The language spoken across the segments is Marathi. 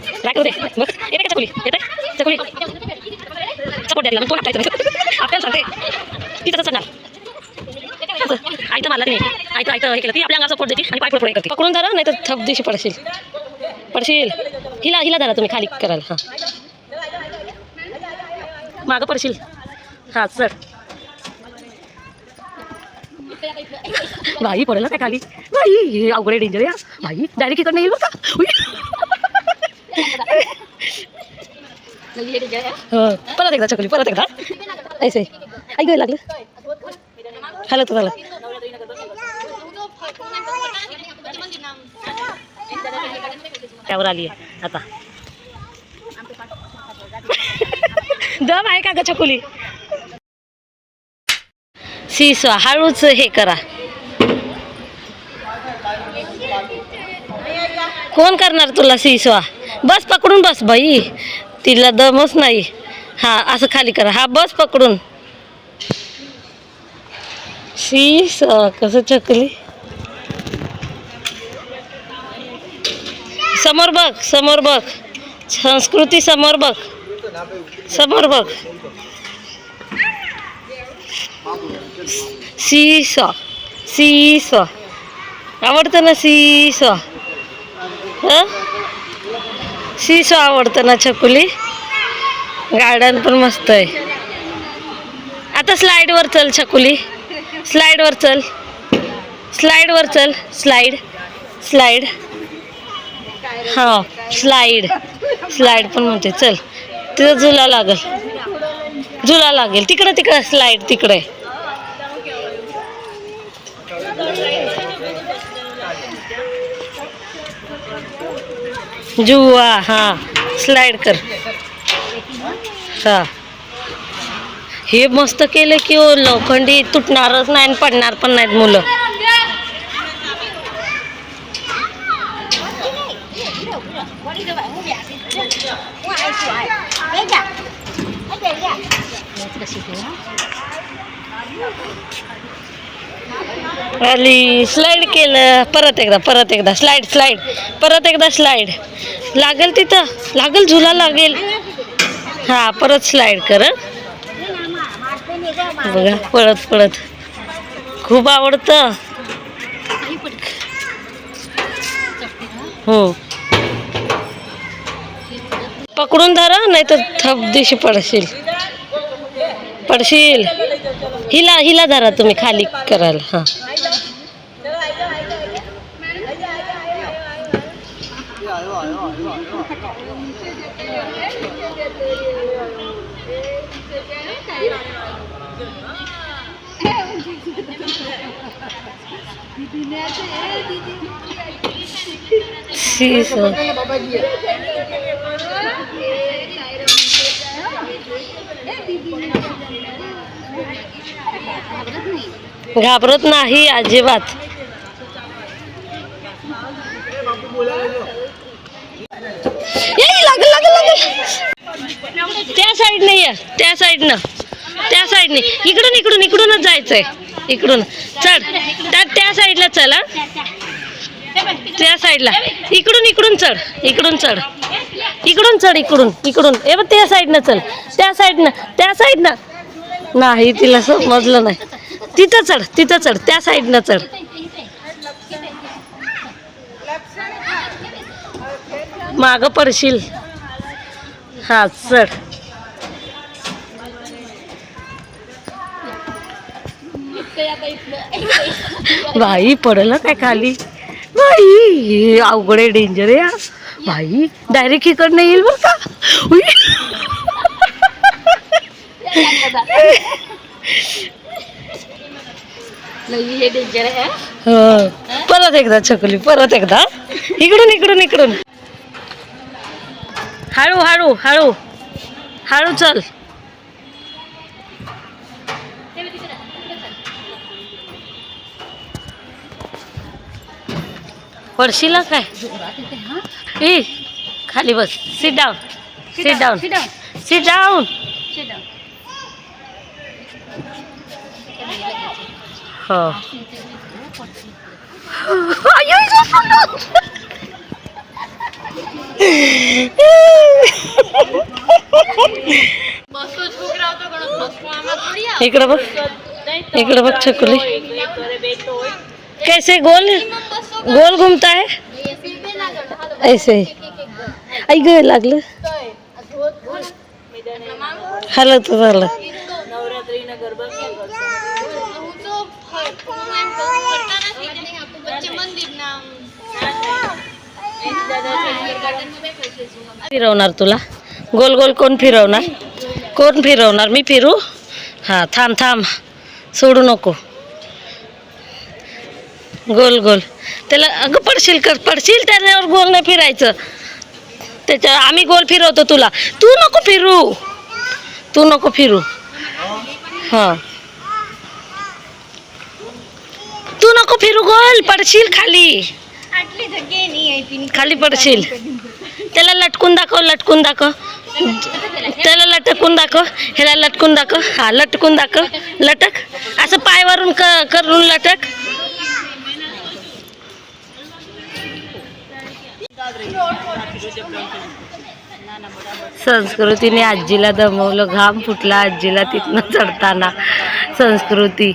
काय करू दे बघ येते का चकुली? येते चकुली. सपोर्ट द्यायला तो आपल्याला सांगते. ती नाही. हे केलं. ती आपल्या अंगावर सपोर्ट देते आणि पाय पुढे करते. पकडून धरा नाही तर थप दिवशी पडशील. पडशील. हिला हिला धरा तुम्ही खाली कराल हां. मागं पडशील. हां चढ बाई पडेल ना काय खाली? बाई हे अवघड डेंजर या बाई डायरेक्ट इकडनं येईल बघा. हं, परत एकदा चकली परत एकदा. ऐसे ऐक लागलं. हॅलो तर झालं. त्यावर आली आहे आता. दम आहे का ग चकुली? सीसा हळूच हे करा. कोण करणार तुला सीसवा बस पकडून बस बाई. तिला दमच नाही. हा असं खाली करा. हा बस पकडून. सीस कसं चकली? समोर बघ समोर बघ. संस्कृती समोर बघ. समोर बघ. सीसॉ स. आवडतं ना सी स. हां? सीसो आवडतं ना छकुली? गार्डन पण मस्त आहे. आता स्लाईडवर चल छकुली. स्लाईडवर चल. स्लाईडवर चल. स्लाईड स्लाईड हां स्लाईड स्लाईड पण म्हणते. चल. तिथं झुला लागल. झुला लागेल. तिकडं तिकडं स्लाईड तिकडे जुवा हा स्लाईड कर. हा. हे मस्त केलं की ओ लोखंडी तुटणारच नाही आणि पडणार पण नाहीत मुलं. आली स्लाईड केलं परत एकदा परत एकदा स्लाईड स्लाईड परत एकदा स्लाईड लागेल तिथं लागेल झुला लागेल. हा परत स्लाईड कर बघा पळत पळत. खूप आवडतं. हो. पकडून धरा नाही तर थप दिवशी पडशील. पडशील? हिला हिला धरा तुम्ही खाली करायला हां. शीस घाबरत नाही अजिबात. त्या साईडने ये त्या साईडनं त्या साईडने इकडून इकडून इकडूनच जायचंय. इकडून. चढ त्या त्या साईडला चल त्या साईडला इकडून इकडून चढ. इकडून चढ. इकडून चढ इकडून इकडून. ए त्या साईडनं चल. त्या साईडनं त्या साईडनं नाही तिला समजलं नाही. तिथं चढ तिथं चढ त्या साईडनं चढ. मागं पडशील. हा चढ. बाई पडलं काय खाली? बाई अवघड आहे डेंजर आहे भाई बाई डायरेक्ट इकडनं येईल बरं का? परत एकदा छकली परत एकदा. इकडून इकडून इकडून. हळू हळू हळू. हळू चल. पडशील काय? ए खाली बस. Sit down sit down sit down हो आयो, इथं पडलो. इकडं बघ इकडं बघ छकुली कैसे गोल? गोल घूमता है? ऐसे आई ग लागलं। हलत झालं. फिरवणार तुला? गोल गोल कोण फिरवणार? कोण फिरवणार? मी फिरू? हां थांब थांब. सोडू नको. गोल गोल. त्याला अगं पडशील कर पडशील त्याच्यावर गोल नाही फिरायचं. त्याच्या आम्ही गोल फिरवतो तुला. तू नको फिरू. तू नको फिरू. हां तू नको फिरू गोल पडशील खाली. खाली पडशील. त्याला लटकून दाखव लटकून दाखव. त्याला लटकून दाखव ह्याला लटकून दाखव. हा लटकून दाखव. लटक. असं पायवरून क करून लटक. संस्कृतीने आजीला दमवलं. घाम फुटला आजीला तिथनं चढताना. संस्कृती.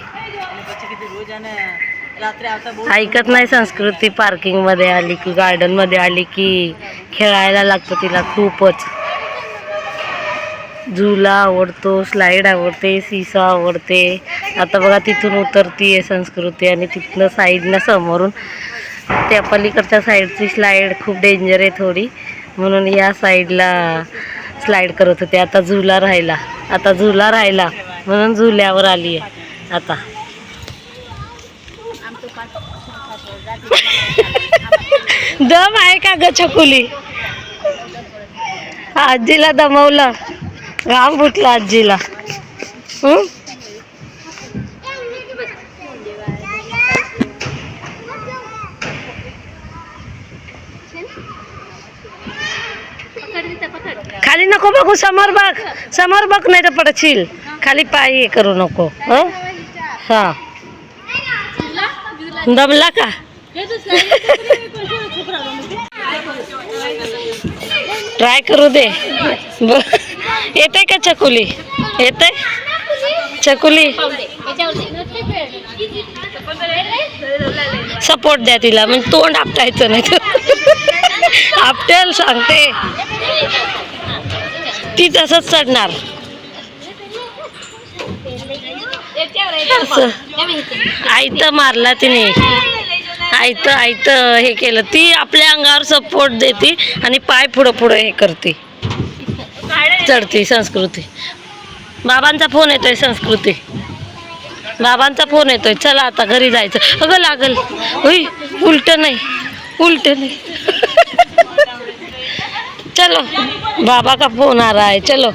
ऐकत नाही संस्कृती पार्किंगमध्ये आली की गार्डनमध्ये आली की खेळायला लागतं तिला खूपच. झुला आवडतो स्लाईड आवडते सीसा आवडते. आता बघा तिथून उतरतीये संस्कृती आणि तिथनं साईडनं समोरून. त्या पलीकडच्या साईडची स्लाईड खूप डेंजर आहे थोडी. म्हणून या साईडला स्लाईड करत होते. आता झुला राहिला. आता झुला राहिला. म्हणून झुल्यावर आली आहे आता. दम आहे का ग छकुली? आजीला दमवलं. घाम फुटला आजीला. खाली नको बघू समोर बघ. समोर बघ नाही तर पडशील. खाली पाय हे करू नको. हा. दमला का? ट्राय करू दे. येते का चकुली? येते चकुली. सपोर्ट द्या तिला म्हणजे तोंड आपटायचं नाही तर. आपटेल सांगते. ती तसंच चढणार. आयतं मारला तिने. आयतं आयतं हे केलं. ती आपल्या अंगावर सपोर्ट देते आणि पाय पुढं पुढं हे करते. चढते संस्कृती. बाबांचा फोन येतोय संस्कृती. बाबांचा फोन येतोय. चला आता घरी जायचं. अगं लागल. होई उलट नाही. उलट नाही. चलो. बाबा का फोन आ रहा है चलो.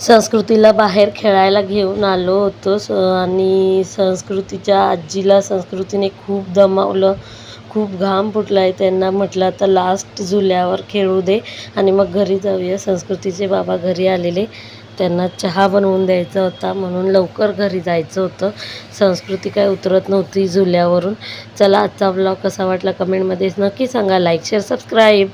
संस्कृतीला बाहेर खेळायला घेऊन आलो होतो. स आणि संस्कृतीच्या आजीला संस्कृतीने खूप दमावलं. खूप घाम फुटला आहे त्यांना. म्हटलं आता लास्ट झुल्यावर खेळू दे आणि मग घरी जाऊया. संस्कृतीचे बाबा घरी आलेले. त्यांना चहा बनवून द्यायचा होता. म्हणून लवकर घरी जायचं होतं. संस्कृती काय उतरत नव्हती झुल्यावरून. चला आजचा ब्लॉग कसा वाटला कमेंटमध्ये नक्की सांगा. Like share subscribe